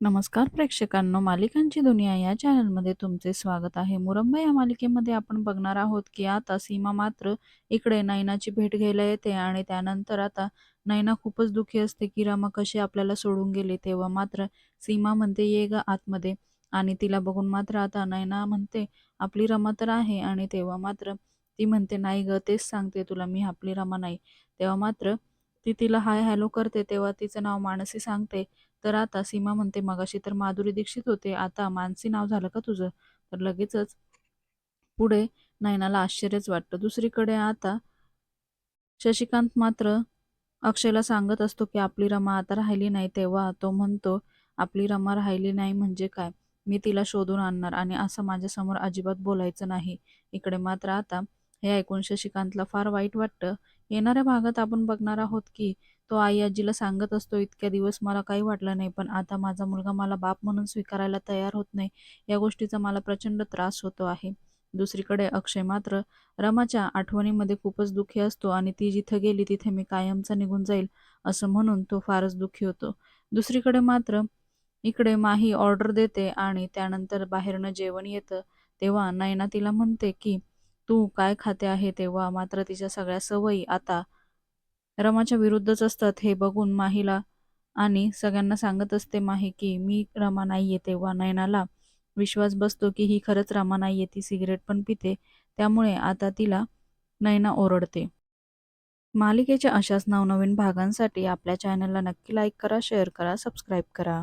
नमस्कार प्रेक्षकांनो मालिकांची दुनिया या चॅनलमध्ये तुमचे स्वागत आहे. मुरंबा या मालिकेमध्ये आपण बघणार आहोत की आता सीमा मात्र इकडे नैनाची भेट घ्यायला येते आणि त्यानंतर आता नैना खूपच दुःखी असते की रमा कशी आपल्याला सोडून गेली तेव्हा मात्र सीमा म्हणते ये ग आतमध्ये. आणि तिला बघून मात्र आता नैना म्हणते आपली रमा तर आहे. आणि तेव्हा मात्र ती म्हणते नाही ग तेच सांगते तुला मी आपली रमा नाही. तेव्हा मात्र ती तिला हाय हॅलो करते तेव्हा तिचं नाव मानसी सांगते. तर आता सीमा म्हणते मगाशी तर माधुरी दीक्षित होते आता मानसी नाव झालं का तुझं? तर लगेचच पुढे नयनाला आश्चर्यच वाटतं. दुसरीकडे आता शशिकांत मात्र अक्षयला सांगत असतो की आपली रमा आता राहिली नाही. तेव्हा तो म्हणतो आपली रमा राहिली नाही म्हणजे काय? मी तिला शोधून आणणार आणि असं माझ्यासमोर अजिबात बोलायचं नाही. इकडे मात्र आता हे ऐकून शशिकांतला फार वाईट वाटतं. येणाऱ्या भागात आपण बघणार आहोत की तो आई आजीला सांगत असतो इतक्या दिवस मला काही वाटलं नाही पण आता माझा मुलगा मला बाप म्हणून स्वीकारायला तयार होत नाही. या गोष्टीचा मला प्रचंड त्रास होतो आहे. दुसरीकडे अक्षय मात्र रमाच्या आठवणीमध्ये खूपच दुःखी असतो आणि ती जिथं गेली तिथे मी कायमचा निघून जाईल असं म्हणून तो फारच दुःखी होतो. दुसरीकडे मात्र इकडे माही ऑर्डर देते आणि त्यानंतर बाहेरनं जेवण येतं तेव्हा नयना तिला म्हणते की तू काय खाते आहे तेव्हा मात्र तिच्या सगळ्या सवयी आता रमाच्या विरुद्धच असतात हे बघून माहीला आणि सगळ्यांना सांगत असते माही की मी रमा नाहीये तेव्हा नयनाला विश्वास बसतो की ही खरंच रमा नाहीये ती सिगरेट पण पिते. त्यामुळे आता तिला नयना ओरडते. मालिकेच्या अशाच नवनवीन भागांसाठी आपल्या चॅनलला नक्की लाईक करा शेअर करा सबस्क्राईब करा.